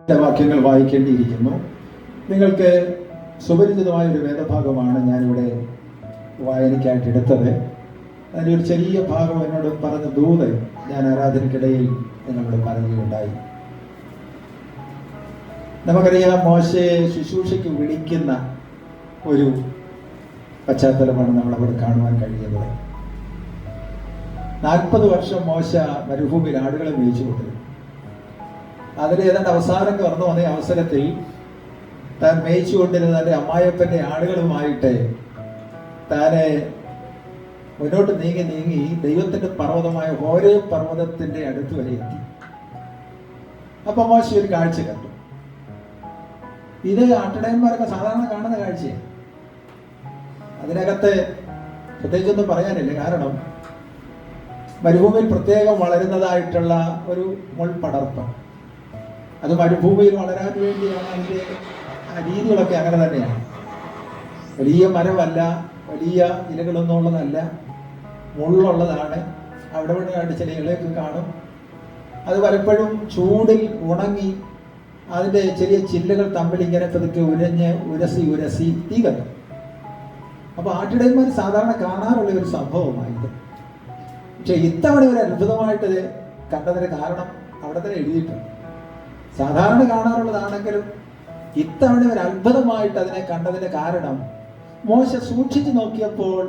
വാക്യങ്ങൾ വായിക്കേണ്ടിയിരിക്കുന്നു. നിങ്ങൾക്ക് സുപരിചിതമായ ഒരു വേദഭാഗമാണ് ഞാനിവിടെ വായനയ്ക്കായിട്ട് എടുത്തത്. അതിന്റെ ഒരു ചെറിയ ഭാഗം എന്നോട് പറഞ്ഞ ദൂത് ഞാൻ ആരാധനയ്ക്കിടയിൽ എന്നോട് പറയുകയുണ്ടായി നമുക്കറിയാം മോശയെ ശുശ്രൂഷയ്ക്ക് വിളിക്കുന്ന ഒരു പശ്ചാത്തലമാണ് നമ്മളവിടെ കാണുവാൻ കഴിയുന്നത്. നാൽപ്പത് വർഷം മോശ മരുഭൂമിയിൽ ആടുകളെ മേയിച്ചുകൊണ്ടിരുന്നു. അതിൽ ഏതാണ്ട് അവസാനം കടന്നു വന്ന അവസരത്തിൽ താൻ മേയിച്ചുകൊണ്ടിരുന്ന തന്റെ അമ്മായപ്പന്റെ ആടുകളുമായിട്ട് താനെ മുന്നോട്ട് നീങ്ങി നീങ്ങി ദൈവത്തിന്റെ പർവതമായ ഓരോ പർവതത്തിന്റെ അടുത്ത് വരെ എത്തി. അപ്പൊ മോശ ഒരു കാഴ്ച കണ്ടു. ഇത് ആട്ടിടയന്മാരൊക്കെ സാധാരണ കാണുന്ന കാഴ്ചയാണ്. അതിനകത്ത് പ്രത്യേകിച്ചൊന്നും പറയാനില്ല. കാരണം മരുഭൂമിയിൽ പ്രത്യേകം വളരുന്നതായിട്ടുള്ള ഒരു മുൾപടർപ്പ്. അത് മരുഭൂമിയിൽ വളരാൻ വേണ്ടിയാണ് അതിന്റെ രീതികളൊക്കെ അങ്ങനെ തന്നെയാണ്. വലിയ മരമല്ല വലിയ ഇലകളൊന്നും ഉള്ളതല്ല മുള്ളുള്ളതാണ്. അവിടെ ഇവിടെയായിട്ട് ചില ഇലയൊക്കെ കാണും. അത് പലപ്പോഴും ചൂടിൽ ഉണങ്ങി അതിന്റെ ചെറിയ ചില്ലുകൾ തമ്മിൽ ഇങ്ങനെ പതുക്കെ ഉരഞ്ഞ് ഉരസി ഉരസി തീ കത്തും. അപ്പോൾ ആട്ടിടയന്മാർ സാധാരണ കാണാറുള്ള ഒരു സംഭവമായത് പക്ഷെ ഇത്തവണ ഒരു അത്ഭുതമായിട്ട് കണ്ടതിന് കാരണം അവിടെ തന്നെ എഴുതിയിട്ടുണ്ട്. സാധാരണ കാണാറുള്ളതാണെങ്കിലും ഇത്തവണ ഒരു അത്ഭുതമായിട്ട് അതിനെ കണ്ടതിന് കാരണം മോശ സൂക്ഷിച്ചു നോക്കിയപ്പോൾ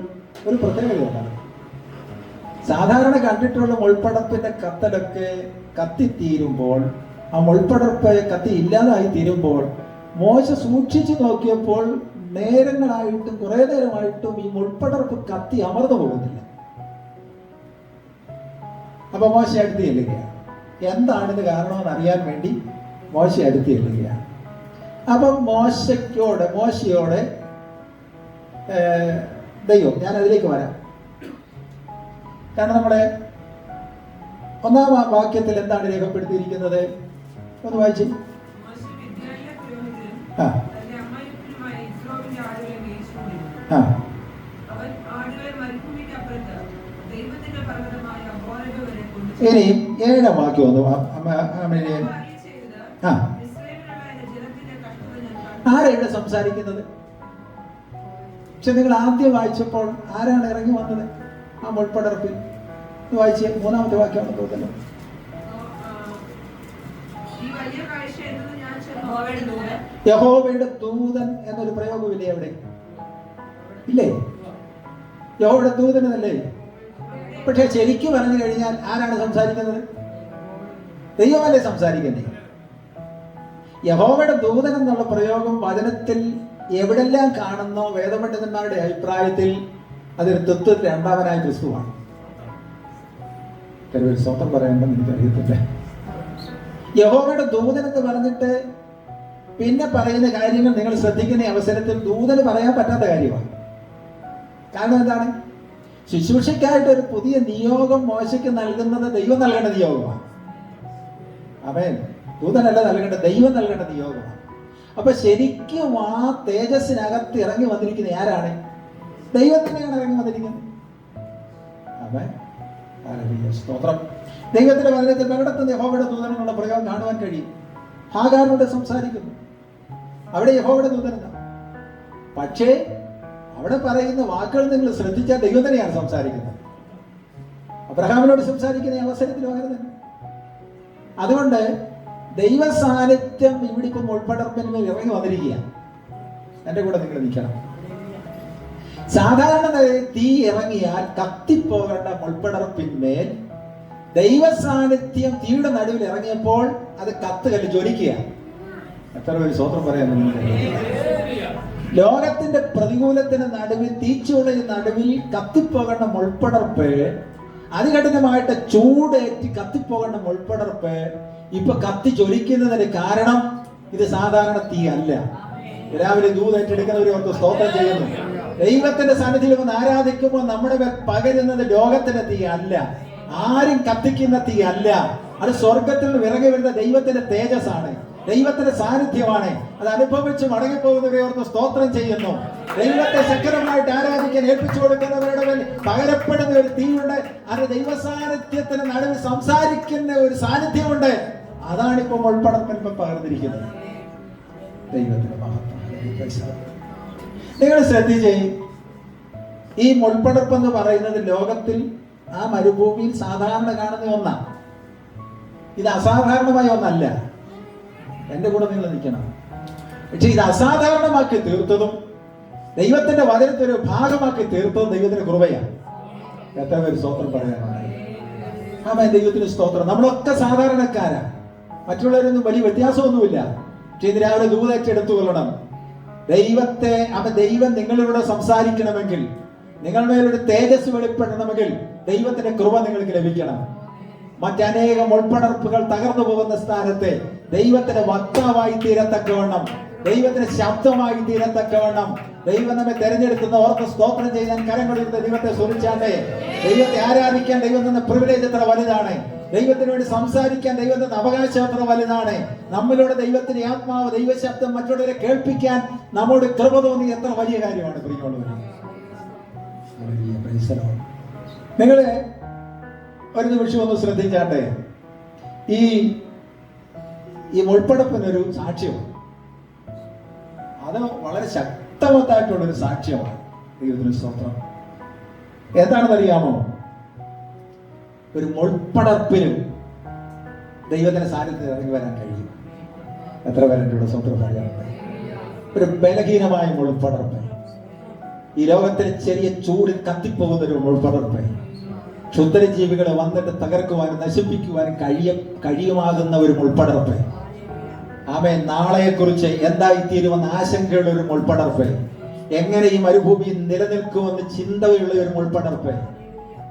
ഒരു പ്രത്യേകതയുണ്ടാണ് സാധാരണ കണ്ടിട്ടുള്ള മുൾപ്പടപ്പിന്റെ കത്തലൊക്കെ കത്തിത്തീരുമ്പോൾ ആ മുൾപ്പടർപ്പ് കത്തി ഇല്ലാതായി തീരുമ്പോൾ മോശ സൂക്ഷിച്ചു നോക്കിയപ്പോൾ നേരങ്ങളായിട്ടും കുറെ നേരമായിട്ടും ഈ മുൾപ്പടർപ്പ് കത്തി അമർന്നു പോകുന്നില്ല. അപ്പൊ മോശ അടുത്ത് ചെല്ലുകയാണ് എന്താണിത് കാരണമെന്ന് അറിയാൻ വേണ്ടി മോശ അടുത്ത് ചെല്ലുകയാണ് അപ്പം മോശയ്ക്കോട് മോശയോട് ദൈവം ഞാൻ അതിലേക്ക് വരാം. കാരണം നമ്മുടെ ഒന്നാം വാക്യത്തിൽ എന്താണ് രേഖപ്പെടുത്തിയിരിക്കുന്നത്? ഒന്ന് വായിച്ചു. ഇനിയും. ഏഴാം വാക്യം ഒന്ന് അമ്മ അമ്മേ യഹോവ അരുളിച്ചെയ്തത്, ആ. ആരാ ഇവിടെ സംസാരിക്കുന്നത്? പക്ഷെ നിങ്ങൾ ആദ്യം വായിച്ചപ്പോൾ ആരാണ് ഇറങ്ങി വന്നത്? ആ മുൾപ്പടർപ്പിൽ. വായിച്ച് മൂന്നാമത്തെ വാക്യമാണ് തോന്നുന്നത് യഹോവയുടെ ദൂതൻ എന്നൊരു പ്രയോഗമില്ലേ അവിടെ? ഇല്ലേ? യഹോവയുടെ ദൂതൻ എന്നല്ലേ? പക്ഷെ ശരിക്കും പറഞ്ഞു കഴിഞ്ഞാൽ ആരാണ് സംസാരിക്കുന്നത്? ദൈവമല്ലേ സംസാരിക്കുന്നത്? യഹോവയുടെ ദൂതൻ എന്നുള്ള പ്രയോഗം വചനത്തിൽ എവിടെല്ലാം കാണുന്നോ വേദപണ്ഡിതന്മാരുടെ അഭിപ്രായത്തിൽ അതൊരു തത്വത്തിൽ രണ്ടാമനായ ക്രിസ്തുവാണ്. ഒരു സ്വന്തം പറയണ്ടെന്ന് എനിക്കറിയത്തില്ല. യഹോവയുടെ ദൂതൻ എന്ന് പറഞ്ഞിട്ട് പിന്നെ പറയുന്ന കാര്യങ്ങൾ നിങ്ങൾ ശ്രദ്ധിക്കുന്ന അവസരത്തിൽ ദൂതന് പറയാൻ പറ്റാത്ത കാര്യമാണ്. കാരണം എന്താണ്? ശുശ്രൂഷയ്ക്കായിട്ട് ഒരു പുതിയ നിയോഗം മോശയ്ക്ക് നൽകുന്നത് ദൈവം നൽകേണ്ട നിയോഗമാണ്. അവൻ ദൂതനല്ല നൽകേണ്ട ദൈവം നൽകേണ്ട നിയോഗമാണ്. അപ്പൊ ശരിക്കും ആ തേജസ്സിനകത്ത് ഇറങ്ങി വന്നിരിക്കുന്ന ആരാണ്? ദൈവം തന്നെയാണ് ഇറങ്ങി വന്നിരിക്കുന്നത്. ഹല്ലേലൂയ, സ്തോത്രം. ദൈവത്തിന്റെ വചനത്തിൽ പലയിടത്തും യഹോവയുടെ ദൂതനുള്ള പ്രയോഗം കാണുവാൻ കഴിയും. ഹാഗാറിനോട് സംസാരിക്കുന്നു. അവിടെ യഹോവയുടെ ദൂതനാണ് പക്ഷേ അവിടെ പറയുന്ന വാക്കുകൾ നിങ്ങൾ ശ്രദ്ധിച്ചാൽ ദൈവം തന്നെയാണ് സംസാരിക്കുന്നത്. അബ്രഹാമിനോട് സംസാരിക്കുന്ന അവസരത്തിൽ തന്നെ. അതുകൊണ്ട് ദൈവ സാന്നിധ്യം ഇവിടെ ഇപ്പം ഉൾപ്പെടർപ്പിന്മേൽ ഇറങ്ങി വന്നിരിക്കുകയാണ് എന്റെ കൂടെ നിങ്ങൾ നിൽക്കണം. സാധാരണ തീ ഇറങ്ങിയാൽ കത്തിപ്പോകേണ്ട മുൾപ്പടർപ്പിന്മേൽ ദൈവ സാന്നിധ്യം തീയുടെ നടുവിൽ ഇറങ്ങിയപ്പോൾ അത് കത്ത് കല്ല് ജ്വലിക്കുക. എത്ര പേര് സ്വത്രം പറയാൻ ലോകത്തിന്റെ പ്രതികൂലത്തിന് നടുവിൽ തീച്ചുളയിൽ നടുവിൽ കത്തിപ്പോകേണ്ട മുൾപ്പടർപ്പ് അതികഠിനമായിട്ട് ചൂടേറ്റി കത്തിപ്പോകേണ്ട മുൾപ്പടർപ്പ് ഇപ്പൊ കത്തി ജ്വലിക്കുന്നതിന് കാരണം ഇത് സാധാരണ തീ അല്ല. രാവിലെ ദൂത് ഏറ്റെടുക്കുന്നവരെ ഓർത്ത് സ്തോത്രം ചെയ്യുന്നു. ദൈവത്തിന്റെ സന്നിധിയിൽ വന്ന് ആരാധിക്കുമ്പോൾ നമ്മുടെ പകരുന്നത് ലോകത്തിന്റെ തീ അല്ല. ആരും കത്തിക്കുന്ന തീ അല്ല. അത് സ്വർഗത്തിൽ ഇറങ്ങി വരുന്ന ദൈവത്തിന്റെ തേജസ്സാണ്. ദൈവത്തിന്റെ സാന്നിധ്യമാണ്. അത് അനുഭവിച്ച് മടങ്ങിപ്പോകുന്നവരെ ഓർത്ത് സ്തോത്രം ചെയ്യുന്നു. ദൈവത്തെ ശക്തമായിട്ട് ആരാധിക്കാൻ ഏൽപ്പിച്ചു കൊടുക്കുന്നവരുടെ മേൽ പകരപ്പെടുന്ന ഒരു തീയുണ്ട്. അത് ദൈവ സാന്നിധ്യത്തിന് നടുവിൽ സംസാരിക്കുന്ന ഒരു സാന്നിധ്യമുണ്ട്. അതാണിപ്പോ മുൾപ്പടക്കൻ ഇപ്പൊ പകർന്നിരിക്കുന്നത്. ദൈവത്തിന്റെ മഹത്വം. നിങ്ങൾ ശ്രദ്ധിച്ചേ ഈ മുൾപ്പടപ്പ് എന്ന് പറയുന്നത് ലോകത്തിൽ ആ മരുഭൂമിയിൽ സാധാരണ കാണുന്ന ഒന്നാണ് ഇത് അസാധാരണമായ ഒന്നല്ല. എന്റെ കൂടെ നിങ്ങൾ നിൽക്കണം. പക്ഷെ ഇത് അസാധാരണമാക്കി തീർത്തതും ദൈവത്തിന്റെ വചനത്തെ ഒരു ഭാഗമാക്കി തീർത്തതും ദൈവത്തിന്റെ കൃപയാണ് എത്ര പേര് സ്തോത്രം പറയാനാണ് ആ ദൈവത്തിന് സ്തോത്രം. നമ്മളൊക്കെ സാധാരണക്കാരാ. മറ്റുള്ളവരൊന്നും വലിയ വ്യത്യാസമൊന്നുമില്ല. പക്ഷെ ഇത് രാവിലെ ദൂതേറ്റെടുത്തു കൊള്ളണം ദൈവത്തെ അവ ദൈവം നിങ്ങളിലൂടെ സംസാരിക്കണമെങ്കിൽ നിങ്ങൾ മേലൊരു തേജസ് വെളിപ്പെടണമെങ്കിൽ ദൈവത്തിന്റെ കൃപ നിങ്ങൾക്ക് ലഭിക്കണം. മറ്റനേകം ഉൾപ്പടർപ്പുകൾ തകർന്നു പോകുന്ന സ്ഥാനത്തെ ദൈവത്തിന്റെ വക്താവായി തീരത്തക്കവണ്ണം ദൈവത്തിന്റെ ശബ്ദമായി തീരത്തക്കവണ്ണം ദൈവം നമ്മെ തെരഞ്ഞെടുക്കുന്ന ഓർത്ത് സ്തോത്രം ചെയ്യാൻ കരം കൊടുക്കുന്ന ദൈവത്തെ സ്വരിച്ചാട്ടെ ദൈവത്തെ ആരാധിക്കാൻ ദൈവം തന്ന പ്രിവിലേജ് എത്ര വലുതാണ്. ദൈവത്തിന് വേണ്ടി സംസാരിക്കാൻ ദൈവത്തിന് അവകാശം അത്ര വലുതാണ്? നമ്മളുടെ ദൈവത്തിന്റെ ആത്മാവ് ദൈവശബ്ദം മറ്റുള്ളവരെ കേൾപ്പിക്കാൻ നമ്മോട് കൃപ തോന്നി എത്ര വലിയ കാര്യമാണ് നിങ്ങൾ ഒരു നിമിഷം ഒന്ന് ശ്രദ്ധിച്ചാട്ടെ. ഈ ഈ മുൾപ്പടപ്പിനൊരു സാക്ഷ്യമാണ്. അത് വളരെ ശക്തമത്തായിട്ടുള്ള ഒരു സാക്ഷ്യമാണ് ദൈവത്തിന് സ്തോത്രം. എന്താണെന്നറിയാമോ? ഒരു മുൾപ്പടർപ്പിനും ദൈവത്തിന്റെ സാന്നിധ്യത്തിൽ ഇറങ്ങി വരാൻ കഴിയും. എത്ര പേരുടെ സ്വന്തം ഒരു ബലഹീനമായ മുൾപ്പടർപ്പ്. ഈ ലോകത്തിലെ ചെറിയ ചൂടിൽ കത്തിപ്പോകുന്ന ഒരു മുൾപ്പടർപ്പ് ക്ഷുദ്രജീവികളെ വന്നിട്ട് തകർക്കുവാനും നശിപ്പിക്കുവാനും കഴിയ കഴിയുമാകുന്ന ഒരു മുൾപ്പടർപ്പ്. ആമേ നാളെയെക്കുറിച്ച് എന്തായിത്തീരുമെന്ന ആശങ്കയുള്ള ഒരു മുൾപ്പടർപ്പ്. എങ്ങനെ ഈ മരുഭൂമി നിലനിൽക്കുമെന്ന് ചിന്തയുള്ള ഒരു മുൾപ്പടർപ്പ്.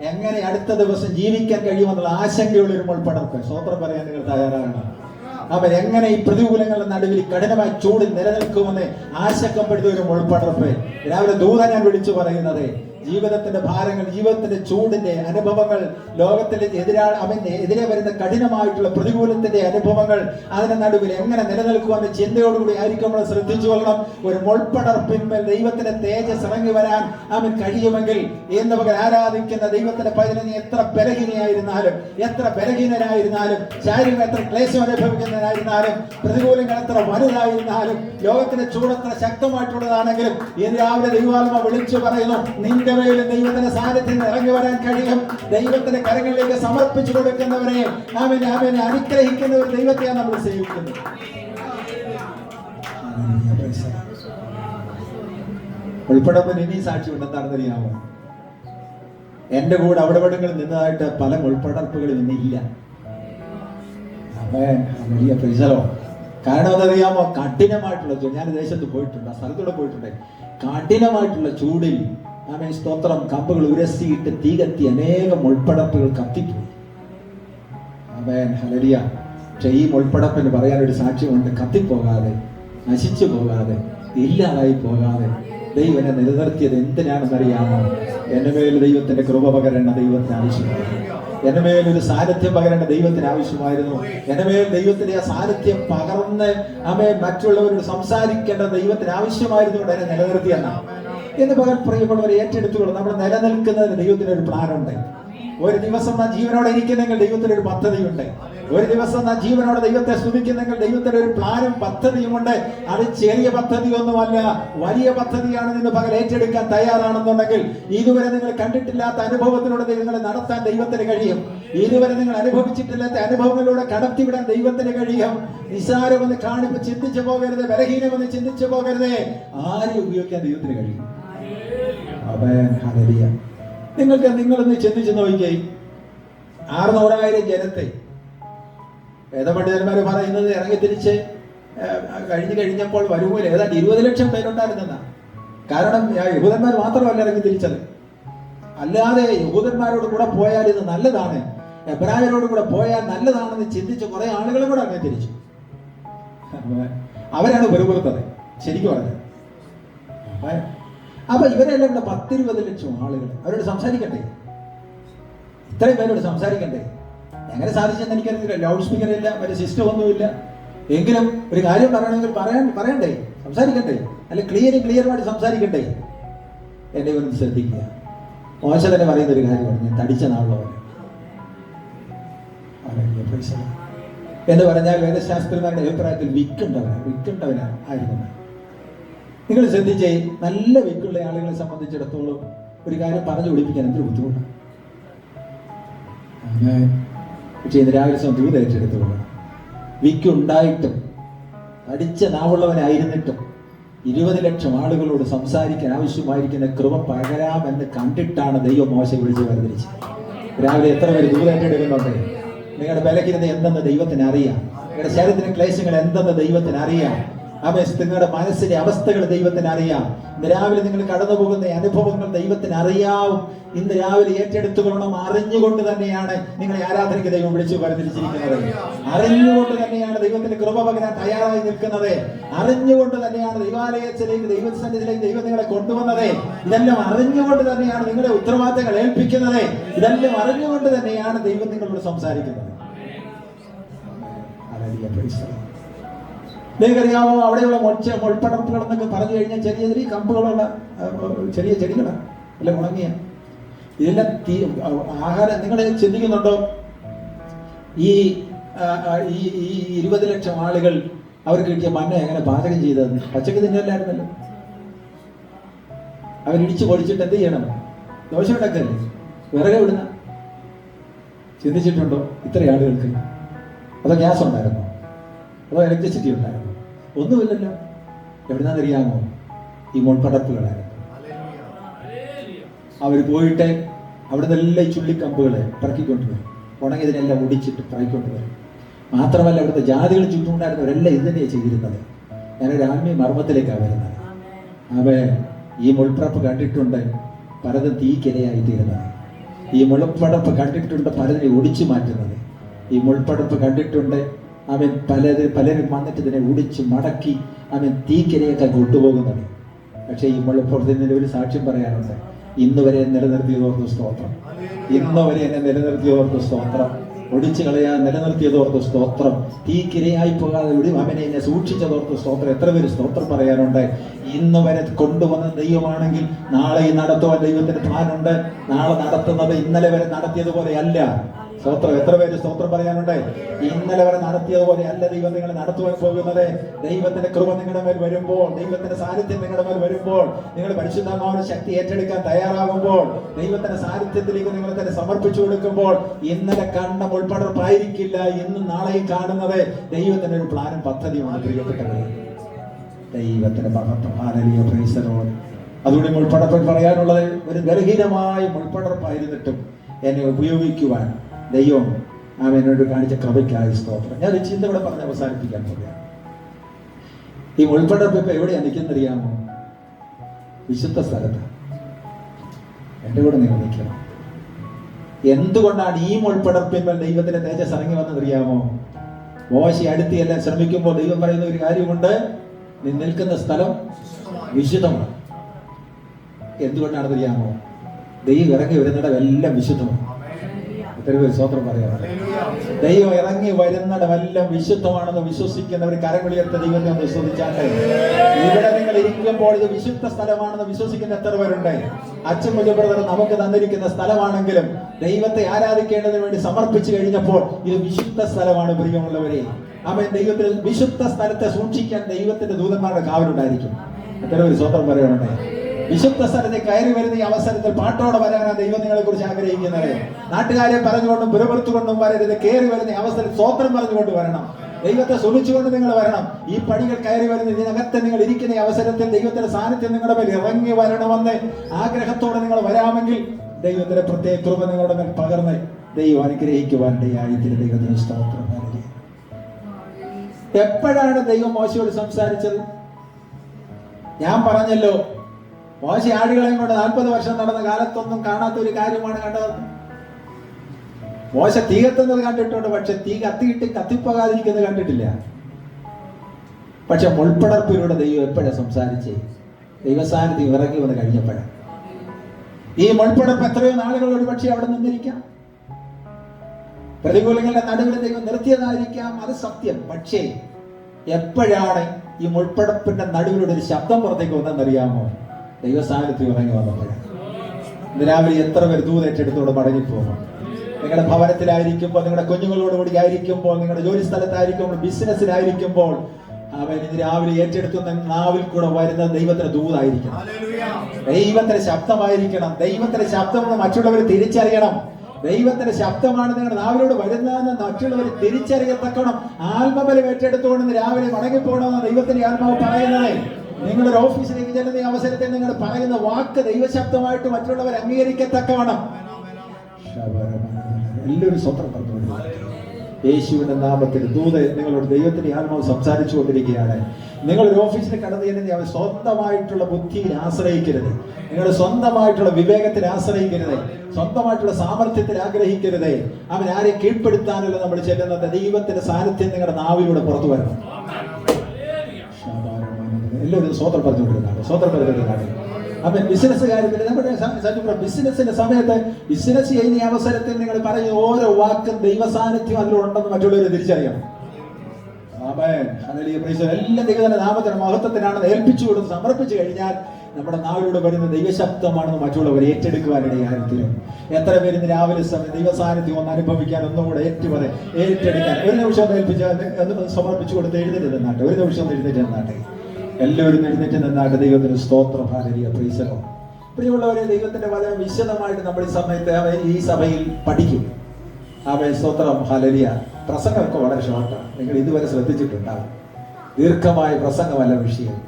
എങ്ങനെ അടുത്ത ദിവസം ജീവിക്കാൻ കഴിയുമെന്നുള്ള ആശങ്കയുള്ള ഒരു സ്വോത്രം പറയാൻ നിങ്ങൾ തയ്യാറാകണം. അവൻ എങ്ങനെ ഈ പ്രതികൂലങ്ങളുടെ നടുവിൽ കഠിനമായ ചൂടിൽ നിലനിൽക്കുമെന്ന് ആശങ്കപ്പെടുന്ന ഒരു മുൾപ്പടർപ്പ്. രാവിലെ ദൂത ഞാൻ വിളിച്ചു പറയുന്നത് ജീവിതത്തിന്റെ ഭാരങ്ങൾ ജീവിതത്തിന്റെ ചൂടിന്റെ അനുഭവങ്ങൾ ലോകത്തിലെ എതിരാൾ അവന്റെ എതിരെ വരുന്ന കഠിനമായിട്ടുള്ള പ്രതികൂലത്തിന്റെ അനുഭവങ്ങൾ അതിന്റെ നടുവിൽ എങ്ങനെ നിലനിൽക്കുവാൻ ചിന്തയോടുകൂടി ആയിരിക്കും നമ്മൾ ശ്രദ്ധിച്ചു കൊള്ളണം. ഒരു മുൾപ്പടർപ്പിന്മേൽ ദൈവത്തിന്റെ തേജസ് ഇറങ്ങി വരാൻ അവൻ കഴിയുമെങ്കിൽ എന്ന് ആരാധിക്കുന്ന ദൈവത്തിന്റെ പതിനെ എത്ര ബലഹീനയായിരുന്നാലും എത്ര ബലഹീനരായിരുന്നാലും ശാരീരികം എത്ര ക്ലേശം അനുഭവിക്കുന്നവരായിരുന്നാലും പ്രതികൂലങ്ങൾ എത്ര വലുതായിരുന്നാലും ലോകത്തിന്റെ ചൂടത്ര ശക്തമായിട്ടുള്ളതാണെങ്കിലും ഇന്ന് രാവിലെ ദൈവാത്മ വിളിച്ചു പറയുന്നു നിന്റെ മേലും ദൈവത്തിന്റെ സാന്നിധ്യം ഇറങ്ങി വരാൻ കഴിയും. ദൈവത്തിന്റെ കരങ്ങളിലേക്ക് സമർപ്പിച്ചു കൊടുക്കുന്നവരെ ആമേൻ അവനെ അനുഗ്രഹിക്കുന്ന ഒരു ദൈവത്തെയാണ് നമ്മൾ സേവിക്കുന്നത്. ഉൾപ്പെടുമ്പോൾ ഇനിയും സാക്ഷി ഉണ്ടെന്നറിയാമോ എന്റെ കൂടെ അവിടെ എവിടെങ്കിലും നിന്നതായിട്ട് പല ഉൾപ്പെടർപ്പുകളും ഇന്നില്ല വലിയ. Praise കാരണം അതറിയാമോ? കഠിനമായിട്ടുള്ള ഞാൻ ദേശത്ത് പോയിട്ടുണ്ട് ആ സ്ഥലത്തൂടെ പോയിട്ടുണ്ട്. കഠിനമായിട്ടുള്ള ചൂടിൽ ആമേ സ്തോത്രം. കമ്പുകൾ ഉരസിയിട്ട് തീ കത്തി അനേകം ഉൾപ്പെടപ്പുകൾ കത്തിപ്പോയി ആമേൻ ഹലരിയ പക്ഷെ ഈ മുൾപ്പടപ്പിന് പറയാനൊരു സാക്ഷ്യമുണ്ട്. കത്തിപ്പോകാതെ നശിച്ചു പോകാതെ ഇല്ലാതായി പോകാതെ. ദൈവനെ നിലനിർത്തിയത് എന്തിനാണെന്നറിയാമോ? എന്റെ മേൽ ദൈവത്തിന്റെ കൃപ പകരേണ്ട ദൈവത്തിന് ആവശ്യമായിരുന്നു. എന്റെ മേൽ ഒരു സാന്നിധ്യം പകരേണ്ട ദൈവത്തിന് ആവശ്യമായിരുന്നു. എന്റെ മേൽ ദൈവത്തിന്റെ ആ സാന്നിധ്യം പകർന്ന് അമേ മറ്റുള്ളവരോട് സംസാരിക്കേണ്ട ദൈവത്തിന് ആവശ്യമായിരുന്നു കൊണ്ട് എന്നെ നിലനിർത്തിയെന്നാണ് എന്ന് പകൽ പ്രിയമുള്ളവരെ ഏറ്റെടുത്തുകൊണ്ട് നമ്മൾ നിലനിൽക്കുന്നതിന് ദൈവത്തിന് ഒരു പ്ലാനുണ്ട് ഒരു ദിവസം നാം ജീവനോടെ ഇരിക്കുന്നെങ്കിൽ ദൈവത്തിന് ഒരു പദ്ധതിയുണ്ട്. ഒരു ദിവസം നാം ജീവനോടെ ദൈവത്തെ സ്തുതിക്കുന്നെങ്കിൽ ദൈവത്തിന്റെ ഒരു പ്ലാനും പദ്ധതിയുമുണ്ട്. അത് ചെറിയ പദ്ധതിയൊന്നുമല്ല വലിയ പദ്ധതിയാണ് നിന്ന് പകൽ ഏറ്റെടുക്കാൻ തയ്യാറാണെന്നുണ്ടെങ്കിൽ ഇതുവരെ നിങ്ങൾ കണ്ടിട്ടില്ലാത്ത അനുഭവത്തിലൂടെ നിങ്ങളെ നടത്താൻ ദൈവത്തിന് കഴിയും. ഇതുവരെ നിങ്ങൾ അനുഭവിച്ചിട്ടില്ലാത്ത അനുഭവങ്ങളിലൂടെ കടത്തിവിടാൻ ദൈവത്തിന് കഴിയും. നിസാരമെന്ന് കാണിപ്പ് ചിന്തിച്ചു പോകരുത് ബലഹീനമെന്ന് ചിന്തിച്ചു പോകരുത്. ആരും ഉപയോഗിക്കാൻ ദൈവത്തിന് കഴിയും. നിങ്ങൾക്ക് നിങ്ങളൊന്ന് ചിന്തിച്ചു നോക്കിക്കേ ആറുനൂറായിരം ജനത്തെ. വേദപണ്ഡിതന്മാർ പറയുന്നത്? ഇറങ്ങി തിരിച്ച് കഴിഞ്ഞു കഴിഞ്ഞപ്പോൾ വരുമ്പോൾ ഏതാണ്ട് ഇരുപത് ലക്ഷം പേരുണ്ടായിരുന്നെന്നാ. കാരണം യഹൂദന്മാർ മാത്രമല്ല ഇറങ്ങി തിരിച്ചത്. അല്ലാതെ യഹൂദന്മാരോട് കൂടെ പോയാൽ ഇത് നല്ലതാണ്. എബ്രായരോട് കൂടെ പോയാൽ നല്ലതാണെന്ന് ചിന്തിച്ച് കുറെ ആളുകളും കൂടെ അങ്ങനെ തിരിച്ചു. അവരാണ് വെറുപുറത്തത്. ശരിക്കും പറഞ്ഞത്? അപ്പൊ ഇവരെല്ലാം ഇവിടെ പത്തിരുപത് ലക്ഷം ആളുകൾ അവരോട് സംസാരിക്കണ്ടേ? ഇത്രയും പേരോട് സംസാരിക്കണ്ടേ? എങ്ങനെ സാധിച്ചെന്ന് എനിക്കറിയില്ല ലൗഡ് സ്പീക്കർ ഇല്ല മറ്റേ സിസ്റ്റം ഒന്നുമില്ല. എങ്കിലും ഒരു കാര്യം പറയണമെങ്കിൽ പറയാൻ പറയണ്ടേ? സംസാരിക്കണ്ടേ? അല്ലെ ക്ലിയർ ക്ലിയറുമായിട്ട് സംസാരിക്കണ്ടേ? എന്നെ ഒന്ന് ശ്രദ്ധിക്കുക. മോശ തന്നെ പറയുന്ന ഒരു കാര്യമാണ്. ഞാൻ തടിച്ച നാളുള്ള പോലെ Hallelujah. Praise എന്ന് പറഞ്ഞാൽ വേദശാസ്ത്രന്മാരുടെ അഭിപ്രായത്തിൽ വിൽക്കേണ്ടവരാണ് വിൽക്കേണ്ടവരാണ് ആയിരുന്നു നിങ്ങൾ ശ്രദ്ധിച്ചേ നല്ല വെക്കുള്ള ആളുകളെ സംബന്ധിച്ചിടത്തോളം ഒരു കാര്യം പറഞ്ഞു പിടിപ്പിക്കാൻ എന്തൊരു ബുദ്ധിമുട്ടാണ്. പക്ഷേ ഇന്ന് രാവിലെ സ്വന്തം ദൂത ഏറ്റെടുത്തുകൊള്ളണം വിക്കുണ്ടായിട്ടും അടിച്ച നാവുള്ളവനായിരുന്നിട്ടും ഇരുപത് ലക്ഷം ആളുകളോട് സംസാരിക്കാൻ ആവശ്യമായിരിക്കുന്ന കൃപ പകരാമെന്ന് കണ്ടിട്ടാണ് ദൈവം മോശം വിളിച്ച് വേർതിരിച്ചത്. രാവിലെ എത്ര പേര് ദൂത് ഏറ്റെടുക്കുന്നുണ്ട്? നിങ്ങളുടെ വിലക്കിരുന്ന് എന്തെന്ന് ദൈവത്തിന് അറിയാം. നിങ്ങളുടെ ശരീരത്തിന് ക്ലേശങ്ങൾ എന്തെന്ന് ദൈവത്തിന് അറിയാം. അവ നിങ്ങളുടെ മനസ്സിന്റെ അവസ്ഥകൾ ദൈവത്തിന് അറിയാം. ഇന്ന് രാവിലെ നിങ്ങൾ കടന്നു പോകുന്ന അനുഭവങ്ങൾ ദൈവത്തിന് അറിയാവും. ഇന്ന് രാവിലെ ഏറ്റെടുത്തുകൊള്ളണം അറിഞ്ഞുകൊണ്ട് തന്നെയാണ് നിങ്ങളെ ആരാധനയ്ക്ക് ദൈവം വിളിച്ചു പറഞ്ഞിരിച്ചിരിക്കുന്നത് അറിഞ്ഞുകൊണ്ട് തന്നെയാണ് ദൈവത്തിന്റെ കൃപ പകരാൻ തയ്യാറായി നിൽക്കുന്നത്. അറിഞ്ഞുകൊണ്ട് തന്നെയാണ് ദൈവാലയത്തിലേക്ക് ദൈവസന്നിധിയിലേക്ക് ദൈവം നിങ്ങളെ കൊണ്ടുവന്നത്. ഇതെല്ലാം അറിഞ്ഞുകൊണ്ട് തന്നെയാണ് നിങ്ങളെ ഉത്തരവാദിത്തങ്ങൾ ഏൽപ്പിക്കുന്നത്. ഇതെല്ലാം അറിഞ്ഞുകൊണ്ട് തന്നെയാണ് ദൈവം നിങ്ങളോട് സംസാരിക്കുന്നത്. Hallelujah, praise the Lord. നിങ്ങൾക്കറിയാമോ അവിടെയുള്ള മൊച്ച മുൾപ്പടർപ്പുകൾ എന്നൊക്കെ പറഞ്ഞു കഴിഞ്ഞാൽ ചെറിയ ചെറിയ കമ്പുകളുള്ള ചെറിയ ചെടികളാണ് അല്ല ഉണങ്ങിയ. ഇതെല്ലാം തീ ആഹാരം നിങ്ങൾ ചിന്തിക്കുന്നുണ്ടോ? ഈ ഈ ഈ ഇരുപത് ലക്ഷം ആളുകൾ അവർക്ക് കിട്ടിയ മന്ന എങ്ങനെ പാചകം ചെയ്തതെന്ന് പച്ചക്ക് തിന്നല്ലായിരുന്നല്ലോ. അവരിടിച്ച് പൊടിച്ചിട്ട് എന്ത് ചെയ്യണം? ദോശ ഉണ്ടാക്കല്ലേ? വിറകെ വിടുന്ന ചിന്തിച്ചിട്ടുണ്ടോ ഇത്ര ആളുകൾക്ക്? അതോ ഗ്യാസ് ഉണ്ടായിരുന്നോ? അതോ ഇലക്ട്രിസിറ്റി ഉണ്ടായിരുന്നോ? ഒന്നുമില്ലല്ലോ. എവിടുന്നാന്നറിയാമോ ഈ മുൾപ്പടർപ്പുകളായിരുന്നു അവർ പോയിട്ട് അവിടെ നിന്നെല്ലാം ഈ ചുള്ളിക്കമ്പുകളെ പറക്കിക്കൊണ്ടുവരും. ഉണങ്ങിയതിനെല്ലാം ഒടിച്ചിട്ട് പറക്കിക്കൊണ്ടുവരും. മാത്രമല്ല അവിടുത്തെ ജാതികൾ ചുറ്റുമുണ്ടായിരുന്നവരെല്ലാം ഇത് തന്നെയാണ് ചെയ്തിരുന്നത്. ഞാനൊരു ആത്മീയ മർമ്മത്തിലേക്കാണ് വരുന്നത്. അവ ഈ മുൾപ്പടപ്പ് കണ്ടിട്ടുണ്ട് പലതും തീക്കിരയായി തീരുന്നത് ഈ മുൾപ്പടപ്പ് കണ്ടിട്ടുണ്ട് പലതിനെ ഒടിച്ചു മാറ്റുന്നത്. ഈ മുൾപ്പടപ്പ് കണ്ടിട്ടുണ്ട് അവൻ പലത് പലരും വന്നിട്ട് ഇതിനെ ഒടിച്ച് മടക്കി അവൻ തീക്കരയൊക്കെ കൊണ്ടുപോകുന്നത് പക്ഷേ ഈ മുൾപ്പടർപ്പിന് ഒരു സാക്ഷ്യം പറയാനുണ്ട്. ഇന്ന് വരെ നിലനിർത്തിയതോർത്ത് സ്തോത്രം. ഇന്ന് വരെ എന്നെ നിലനിർത്തിയതോർത്ത് സ്തോത്രം. ഒടിച്ചു കളയാൻ നിലനിർത്തിയതോർത്ത് സ്തോത്രം. തീക്കിരയായി പോകാതെ ഒരു അവനെ എന്നെ സൂക്ഷിച്ചതോർത്ത് സ്തോത്രം. എത്ര പേര് സ്തോത്രം പറയാനുണ്ട്? ഇന്ന് വരെ കൊണ്ടുവന്ന ദൈവമാണെങ്കിൽ നാളെ ഈ നടത്തുവാൻ ദൈവത്തിന് പ്ലാനുണ്ട് നാളെ നടത്തുന്നത് ഇന്നലെ വരെ നടത്തിയതുപോലെ അല്ല സ്തോത്രം. എത്ര പേര് സ്തോത്രം പറയാനുണ്ട്? ഇന്നലെ വരെ നടത്തിയതുപോലെ അല്ല ദൈവം നിങ്ങളെ നടത്തുവാൻ പോകുന്നത്. ദൈവത്തിന്റെ കൃപ നിങ്ങളുടെ മേൽ വരുമ്പോൾ ദൈവത്തിന്റെ സാന്നിധ്യം നിങ്ങളുടെ മേൽ വരുമ്പോൾ നിങ്ങൾ പരിശുദ്ധമാവുന്ന ശക്തി ഏറ്റെടുക്കാൻ തയ്യാറാകുമ്പോൾ ദൈവത്തിന്റെ സാന്നിധ്യത്തിലേക്ക് നിങ്ങൾ തന്നെ സമർപ്പിച്ചു കൊടുക്കുമ്പോൾ ഇന്നലെ കണ്ട ഉൾപ്പെടർപ്പായിരിക്കില്ല ഇന്നും നാളെയും കാണുന്നത് ദൈവത്തിന്റെ ഒരു പ്ലാനും പദ്ധതിയുമാണ് പ്രിയപ്പെട്ടവരെ ദൈവത്തിന്റെ മഹത്വമാനലിയ പ്രൈസലോട് അതുകൊണ്ട് മുൾപ്പടർപ്പിൽ പറയാനുള്ളത് ഒരു ഗർഹീനമായ മുൾപ്പടർപ്പായിരുന്നിട്ടും എന്നെ ഉപയോഗിക്കുവാൻ ദൈവം ആ എന്നോട് കാണിച്ച കൃപയ്ക്കായി സ്തോത്രം. ഞാൻ ചിന്ത ഇവിടെ പറഞ്ഞ് അവസാനിപ്പിക്കാൻ പോവുകയാണ്. ഈ ഉൾപ്പെടപ്പ് ഇപ്പൊ എവിടെയാ നിൽക്കുന്നറിയാമോ വിശുദ്ധ സ്ഥലത്ത്. എന്റെ കൂടെ നിങ്ങൾ നിൽക്കണം. എന്തുകൊണ്ടാണ് ഈ മുൾപ്പടർപ്പിന്മേൽ ദൈവത്തിന്റെ തേജസ് ഇറങ്ങി വന്നതറിയാമോ മോശി അടുത്ത് എല്ലാം ശ്രമിക്കുമ്പോൾ ദൈവം പറയുന്ന ഒരു കാര്യമുണ്ട്. നീ നിൽക്കുന്ന സ്ഥലം വിശുദ്ധമാണ്. എന്തുകൊണ്ടാണെന്ന് അറിയാമോ ദൈവം ഇറങ്ങി വരുന്നിടം എല്ലാം വിശുദ്ധമാണ്. പേര് സ്വത്രം പറയാറ് ദൈവം ഇറങ്ങി വരുന്നിടമെല്ലാം വിശുദ്ധമാണെന്ന് വിശ്വസിക്കുന്നവർ കരകുളിയത്തെ ദൈവത്തെ ഒന്ന് വിശ്വസിച്ചാട്ടെ? ഇവിടെ നിങ്ങൾ ഇരിക്കുമ്പോൾ ഇത് വിശുദ്ധ സ്ഥലമാണെന്ന് വിശ്വസിക്കുന്ന എത്ര പേരുണ്ട്? അച്ഛൻ മുജബ്രദർ നമുക്ക് തന്നിരിക്കുന്ന സ്ഥലമാണെങ്കിലും ദൈവത്തെ ആരാധിക്കേണ്ടതിന് വേണ്ടി സമർപ്പിച്ചു കഴിഞ്ഞപ്പോൾ ഇത് വിശുദ്ധ സ്ഥലമാണ് പ്രിയമുള്ളവരെ. അവൻ ദൈവത്തിൽ വിശുദ്ധ സ്ഥലത്തെ സൂക്ഷിക്കാൻ ദൈവത്തിന്റെ ദൂതന്മാരുടെ കാവലുണ്ടായിരിക്കും. എത്ര ഒരു സ്വന്തം പറയാനുണ്ട് വിശുദ്ധ സ്ഥലത്തെ കയറി വരുന്ന ഈ അവസരത്തിൽ പാട്ടോടെ വരാനാണ് ദൈവം നിങ്ങളെ കുറിച്ച് ആഗ്രഹിക്കുന്നത്. നാട്ടുകാരെ പറഞ്ഞുകൊണ്ടും പുരപുറത്തുകൊണ്ടും വരരുത്. കയറി വരുന്ന അവസരം സ്വോത്രം പറഞ്ഞുകൊണ്ട് വരണം. ദൈവത്തെ സുഖിച്ചുകൊണ്ട് നിങ്ങൾ വരണം. ഈ പടികൾ കയറി വരുന്ന ഇതിനകത്ത് നിങ്ങൾ ഇരിക്കുന്ന അവസരത്തിൽ ദൈവത്തിന്റെ സാന്നിധ്യം നിങ്ങളുടെ മേൽ ഇറങ്ങി വരണമെന്ന് ആഗ്രഹത്തോടെ നിങ്ങൾ വരാമെങ്കിൽ ദൈവത്തിന്റെ പ്രത്യേക കൃപ നിങ്ങളുടെ മേൽ പകർന്ന് ദൈവം അനുഗ്രഹിക്കുവാൻ ദൈവത്തിന് ദൈവത്തിന് സ്തോത്രം എപ്പോഴാണ് ദൈവം മോശയോട് സംസാരിച്ചത്? ഞാൻ പറഞ്ഞല്ലോ മോശ ആടുകളെയും കൊണ്ട് നാൽപ്പത് വർഷം നടന്ന കാലത്തൊന്നും കാണാത്ത ഒരു കാര്യമാണ് കണ്ടത്. മോശ തീ കത്തുന്നത് കണ്ടിട്ടുണ്ട് പക്ഷെ തീ കത്തിയിട്ട് കത്തിപ്പോകാതിരിക്കുന്നത് കണ്ടിട്ടില്ല. പക്ഷെ മുൾപ്പടർപ്പിലൂടെ ദൈവം എപ്പോഴാ സംസാരിച്ച്? ദൈവസാന്നിധ്യം ഇറങ്ങി വന്ന് കഴിഞ്ഞപ്പോഴാണ് ഈ മുൾപ്പടർപ്പ് എത്രയോ നാളുകൾ ഒരു പക്ഷേ അവിടെ നിന്നിരിക്കാം. പ്രതികൂലങ്ങളുടെ നടുവിൽ ദൈവം നിർത്തിയതായിരിക്കാം അത് സത്യം. പക്ഷേ എപ്പോഴാണ് ഈ മുൾപ്പടപ്പിന്റെ നടുവിലൂടെ ഒരു ശബ്ദം പുറത്തേക്ക് വന്നെന്നറിയാമോ ദൈവസാന്നിധ്യം ഇറങ്ങി വന്നപ്പോൾ ഇന്ന് രാവിലെ എത്ര പേർ ദൂതേറ്റെടുത്തോട് മടങ്ങിപ്പോകും. നിങ്ങളുടെ ഭവനത്തിലായിരിക്കുമ്പോൾ നിങ്ങളുടെ കുഞ്ഞുങ്ങളോടുകൂടി ആയിരിക്കുമ്പോൾ നിങ്ങളുടെ ജോലി സ്ഥലത്തായിരിക്കുമ്പോൾ ബിസിനസ്സിലായിരിക്കുമ്പോൾ അവൻ ഇന്ന് രാവിലെ ഏറ്റെടുക്കുന്ന നാവിൽ കൂടെ വരുന്ന ദൈവത്തിന്റെ ദൂതായിരിക്കണം. ദൈവത്തിന്റെ ശബ്ദമായിരിക്കണം. ദൈവത്തിന്റെ ശബ്ദമെന്ന് മറ്റുള്ളവർ തിരിച്ചറിയണം. ദൈവത്തിന്റെ ശബ്ദമാണ് നിങ്ങളുടെ നാവിലൂടെ വരുന്നതെന്ന് മറ്റുള്ളവർ തിരിച്ചറിയത്തക്കണം ആത്മബലം ഏറ്റെടുത്തുകൊണ്ട് രാവിലെ മടങ്ങിപ്പോകണമെന്ന് ദൈവത്തിന്റെ ആത്മാവ് പറയുന്നത്. നിങ്ങളൊരു ഓഫീസിലേക്ക് ചെല്ലുന്ന അവസരത്തിൽ നിങ്ങൾ പറയുന്ന വാക്ക് ദൈവശബ്ദമായിട്ട് മറ്റുള്ളവർ അംഗീകരിക്കത്തക്കവണ്ണം. എല്ലാവരും സ്വന്തം യേശുവിന്റെ നാമത്തിൽ ദൂത നിങ്ങളോട് ദൈവത്തിന്റെ ആത്മാവ് സംസാരിച്ചു കൊണ്ടിരിക്കുകയാണ് നിങ്ങൾ ഒരു ഓഫീസിൽ കടന്നു ചെല്ലുന്ന അവർ സ്വന്തമായിട്ടുള്ള ബുദ്ധിയിൽ ആശ്രയിക്കരുത്. നിങ്ങളുടെ സ്വന്തമായിട്ടുള്ള വിവേകത്തിൽ ആശ്രയിക്കരുത്. സ്വന്തമായിട്ടുള്ള സാമർഥ്യത്തിൽ ആഗ്രഹിക്കരുത്. അവൻ ആരെ കീഴ്പ്പെടുത്താനല്ല നമ്മൾ ചെല്ലുന്നത്. ദൈവത്തിന്റെ സാന്നിധ്യം നിങ്ങളുടെ നാവിലൂടെ പുറത്തു വരണം. എല്ലാവരും സ്വതന്ത്ര പറഞ്ഞു കൊടുക്കാറ് സ്വോത്രം പറഞ്ഞു അപ്പൊ ബിസിനസ് കാര്യത്തിൽ നമ്മുടെ സത്യം ബിസിനസിന്റെ സമയത്ത് ബിസിനസ് ചെയ്യുന്ന അവസരത്തിൽ നിങ്ങൾ പറയുന്ന ഓരോ വാക്കും ദൈവസാന്നിധ്യം അതിലുണ്ടെന്ന് മറ്റുള്ളവർ തിരിച്ചറിയണം. എല്ലാ ദൈവത്തിന്റെ നാമത്തിന് മഹത്വത്തിനാണെന്ന് ഏൽപ്പിച്ചു കൊടുത്ത് സമർപ്പിച്ചു കഴിഞ്ഞാൽ നമ്മുടെ നാവിലൂടെ വരുന്ന ദൈവശബ്ദമാണെന്ന് മറ്റുള്ളവർ ഏറ്റെടുക്കുവാനിടയായിത്തീരും എത്ര പേര് രാവിലെ സമയം ദൈവസാന്നിധ്യം ഒന്ന് അനുഭവിക്കാൻ ഒന്നുകൂടെ ഏറ്റുപറ ഏറ്റെടുക്കാൻ. ഒരു നിമിഷം ഒന്ന് സമർപ്പിച്ചു കൊടുത്ത് എഴുന്നേറ്റ് നിന്നാട്ടെ ഒരു നിമിഷം നിന്നാട്ടെ എല്ലാവരും എഴുന്നേറ്റ് നിന്നാട്ട് ദൈവത്തിന് സ്തോത്ര ഭാരതീയ പ്രീസലോ പ്രിയമുള്ളവരെ ദൈവത്തിന്റെ വചനം വിശദമായിട്ട് നമ്മൾ ഈ സമയത്ത് അവൻ ഈ സഭയിൽ പഠിക്കും അവൻ സ്തോത്രം ഹലരിയ പ്രസംഗമൊക്കെ വളരെ ഷോർട്ടാണ് നിങ്ങൾ ഇതുവരെ ശ്രദ്ധിച്ചിട്ടുണ്ടാവും ദീർഘമായ പ്രസംഗമല്ല വിഷയം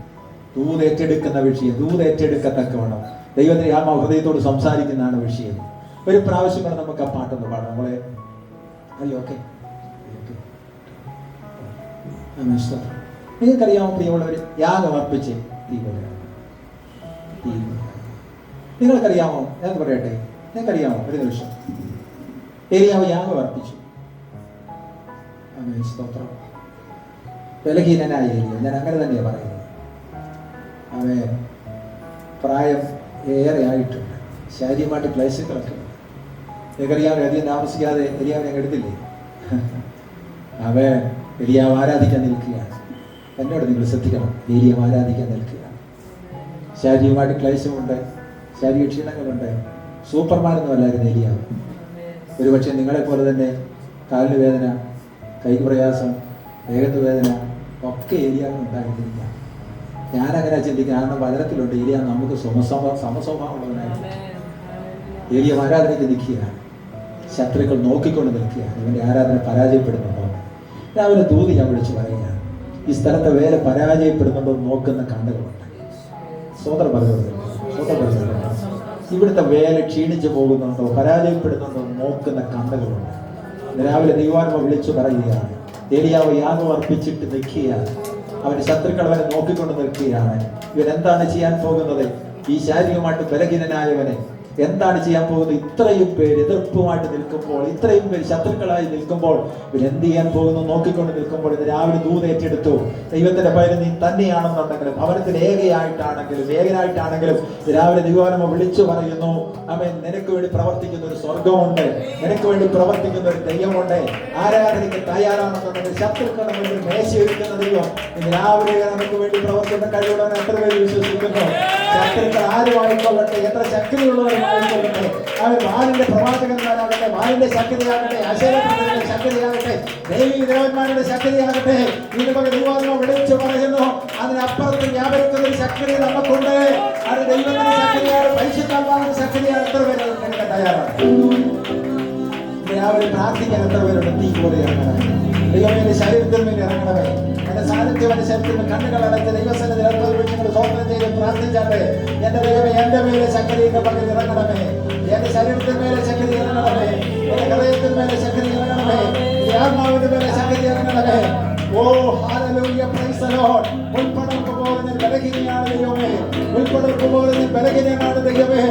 ദൂത് ഏറ്റെടുക്കുന്ന വിഷയം ദൂത് ഏറ്റെടുക്കത്തക്കവണ്ണം ദൈവത്തിന്റെ ആ ഹൃദയത്തോട് സംസാരിക്കുന്നതാണ് വിഷയം ഒരു പ്രാവശ്യം കൂടെ നമുക്ക് ആ പാട്ടൊന്ന് പാടാം നമ്മളെ അയ്യോ ഓക്കെ നിങ്ങൾക്കറിയാമോ പ്രിയമുള്ളവർ യാഗം അർപ്പിച്ച് തീ കൊല്ലണം. നിങ്ങൾക്കറിയാമോ ഞാൻ പറയട്ടെ നിങ്ങൾക്കറിയാമോ ഒരു നിമിഷം. ഏലിയാവ് യാഗം അർപ്പിച്ചു ആമേൻ. സ്തോത്രം. ബലഹീനനായ ഞാൻ അങ്ങനെ തന്നെയാ പറയുന്നത്. അവൻ പ്രായം ഏറെ ആയിട്ടുണ്ട് ശാരീരമായിട്ട് ക്ലേശങ്ങളൊക്കെ ഉണ്ട് അധികം താമസിക്കാതെ എലിയാവ് അങ്ങ് എടുത്തില്ലേ? അവൻ എലിയാവ് ആരാധിക്കാൻ നിൽക്കുകയാണ്. എന്നോട് നിങ്ങൾ ശ്രദ്ധിക്കണം. ഏലിയാവ് ആരാധിക്കാൻ നിൽക്കുക. ശാരീരികമായിട്ട് ക്ലേശമുണ്ട്. ശാരീരിക ക്ഷീണങ്ങളുണ്ട്. സൂപ്പർമാൻ ഒന്നും അല്ലായിരുന്നു എലിയാവ് ഒരുപക്ഷെ നിങ്ങളെ പോലെ തന്നെ കാലിന് വേദന കൈക്ക് പ്രയാസം വേഗത്ത് വേദന ഒക്കെ ഏരിയാവിന് ഉണ്ടായിരുന്നില്ല. ഞാനങ്ങനെ ചിന്തിക്കുക കാരണം പലതരത്തിലുണ്ട് ഏരിയ നമുക്ക് സമസ്വഭ സമസ്വഭാവമുള്ളവനായിട്ട് ഏരിയ ആരാധനയ്ക്ക് നിൽക്കുകയാണ് ശത്രുക്കൾ നോക്കിക്കൊണ്ട് നിൽക്കുകയാണ് ഇവന്റെ ആരാധന പരാജയപ്പെടുന്നുണ്ടോ രാവിലെ ദൂതി ഞാൻ വിളിച്ചു പറയുകയാണ് ഈ സ്ഥലത്തെ വേല പരാജയപ്പെടുന്നുണ്ടോ എന്ന് നോക്കുന്ന കണ്ണുകളുണ്ട് സ്വതന്ത്ര പറയുന്നത് ഇവിടുത്തെ വേല ക്ഷീണിച്ചു പോകുന്നുണ്ടോ പരാജയപ്പെടുന്നുണ്ടോ എന്ന് നോക്കുന്ന കണ്ണുകളുണ്ട് രാവിലെ ദൈവാത്മ വിളിച്ചു പറയുകയാണ് ഏലിയാവ് യാഗം അർപ്പിച്ചിട്ട് നിൽക്കുകയാണ്. അവന്റെ ശത്രുക്കൾ നോക്കിക്കൊണ്ട് നിൽക്കുകയാണ്. ഇവൻ എന്താണ് ചെയ്യാൻ പോകുന്നത്? ഈ ശാരീരികമായിട്ട് ബലഹീനനായവനെ എന്താണ് ചെയ്യാൻ പോകുന്നത്? ഇത്രയും പേര് എതിർപ്പുമായിട്ട് നിൽക്കുമ്പോൾ ഇത്രയും പേര് ശത്രുക്കളായി നിൽക്കുമ്പോൾ ഇവർ എന്ത് ചെയ്യാൻ പോകുന്നു നോക്കിക്കൊണ്ട് നിൽക്കുമ്പോൾ ഇത് രാവിലെ ദൂത് ഏറ്റെടുത്തു. ദൈവത്തിന്റെ പേര് നീ തന്നെയാണെന്നുണ്ടെങ്കിലും ഭവനത്തിൽ ഏകയായിട്ടാണെങ്കിലും ഏകനായിട്ടാണെങ്കിലും രാവിലെ ദിവാനമ വിളിച്ചു പറയുന്നു അവൻ നിനക്ക് വേണ്ടി പ്രവർത്തിക്കുന്ന ഒരു സ്വർഗമുണ്ട് നിനക്ക് വേണ്ടി പ്രവർത്തിക്കുന്ന ഒരു ദൈവമുണ്ട്. ആരാധനയ്ക്ക് തയ്യാറാണെന്നുണ്ടെങ്കിൽ ശത്രുക്കളുടെ മുന്നിൽ മേശയൊരുക്കുന്ന ദൈവം രാവിലെ നമുക്ക് വേണ്ടി പ്രവർത്തിക്കുന്ന കഴിവുള്ളവൻ എത്ര പേര് വിശ്വസിക്കുന്നു? ശത്രുക്കൾ ആരുമായിക്കൊള്ളട്ടെ? എത്ര ശക്തിയുള്ളവരുമായിക്കൊള്ളട്ടെ? അവർ ബാലിന്റെ പ്രവാചകന്മാരാകട്ടെ ബാലിന്റെ ശക്തിയാകട്ടെ അശേരത്തിന്റെ ശക്തിയാകട്ടെ ദേവി ദേവന്മാരുടെ ശക്തിയാകട്ടെ ഇതിനൊക്കെ ദൈവാത്മ വിളിച്ചു പറയുന്നു. അതിനപ്പുറത്ത് വ്യാപരിക്കുന്ന ഒരു ശക്തി നമുക്കുണ്ട്. അത് ദൈവത്തിന്റെ ശക്തിയാണ് പരിശുദ്ധാത്മാവിന്റെ ശക്തിയാണ്. എത്ര പേര് തയ്യാറാണ്? രാവിലെ പ്രാർത്ഥിക്കാൻ എത്ര പേരുണ്ട്? തീ പോലെ ഇറങ്ങണമേ ദൈവമേ എന്റെ ശരീരത്തിൽ മേൽ ഇറങ്ങണമേ. എന്റെ സാന്നിധ്യം എന്റെ ശരീരത്തിൽ കണ്ണുകൾ അടച്ച് ദൈവസന്നിധി അല്പത് വിളിച്ചുകൊണ്ട് സ്വന്തം ചെയ്ത് പ്രാർത്ഥിച്ചാട്ടെ. എന്റെ ദൈവമേ എന്റെ മേലെ ശക്തിയുടെ പകൽ ഇറങ്ങണമേ. എന്റെ ശരീരത്തിൽ ശക്തി ഇറങ്ങണമേ. എന്റെ ഹൃദയത്തിൽ ശക്തി ഇറങ്ങണമേ. ഈ ആത്മാവിന്റെ മേലെ ശക്തി ഇറങ്ങണമേ. ഓ ഹാലലൂയ പ്രൈസ് ലോർഡ് ഉൾപ്പടർക്ക് പോലെ ഞാൻ ബലഹീനയാണ് ദൈവമേ. ഉൾപ്പടർക്ക് പോലെ ഞാൻ ബലഹീനനാണ് ദൈവമേ.